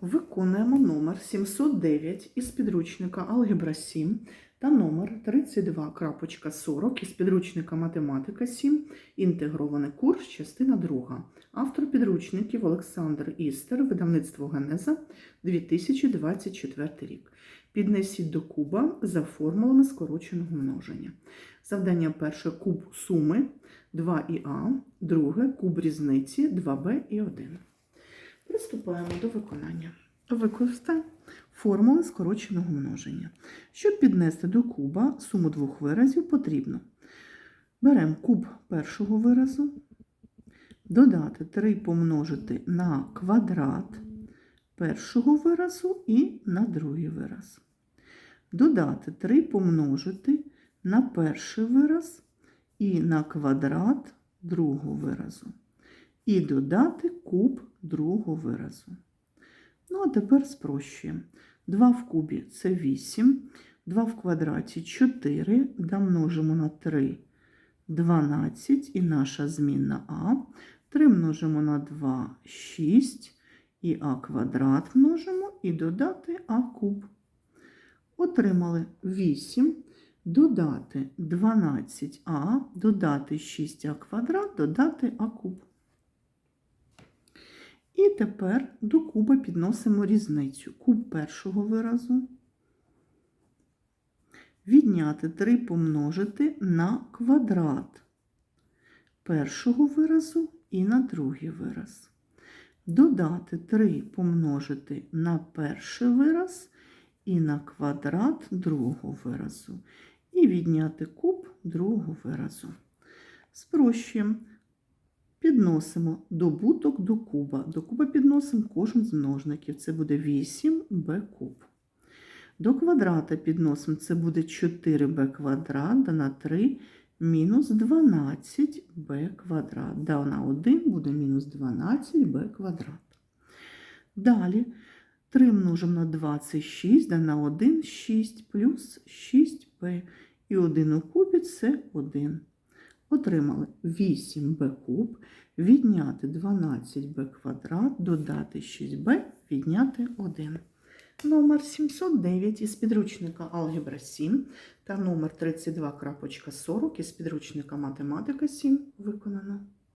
Виконуємо номер 709 із підручника Алгебра 7 та номер 32.40 із підручника Математика 7, інтегрований курс, частина 2. Автор підручників Олександр Істер, видавництво Генеза, 2024 рік. Піднесіть до куба за формулами скороченого множення. Завдання перше куб суми 2іа, друге куб різниці 2b і 1. Приступаємо до виконання. Використай формули скороченого множення. Щоб піднести до куба суму двох виразів, потрібно беремо куб першого виразу, додати 3 помножити на квадрат першого виразу і на другий вираз. Додати 3 помножити на перший вираз і на квадрат другого виразу. І додати куб другого виразу. Ну, а тепер спрощуємо. 2 в кубі це 8, 2 в квадраті 4, домножимо на 3 12 і наша змінна а. 3 множимо на 2 6 і а квадрат множимо і додати а куб. Отримали 8, додати 12а, додати 6а квадрат, додати а куб. І тепер до куба підносимо різницю. Куб першого виразу. Відняти 3 помножити на квадрат першого виразу і на другий вираз. Додати 3 помножити на перший вираз і на квадрат другого виразу. І відняти куб другого виразу. Спрощуємо. Підносимо добуток до куба. До куба підносимо кожен з множників. Це буде 8b куб. До квадрата підносимо, це буде 4b квадрат, на 3 мінус 12b квадрат. Да на 1 буде мінус 12b квадрат. Далі 3 множимо на 26, да на 1 6 плюс 6b. І 1 у кубі це 1 отримали 8b куб, відняти 12b квадрат, додати 6b, відняти 1. Номер 709 із підручника Алгебра 7 та номер 32.40 із підручника Математика 7 виконано.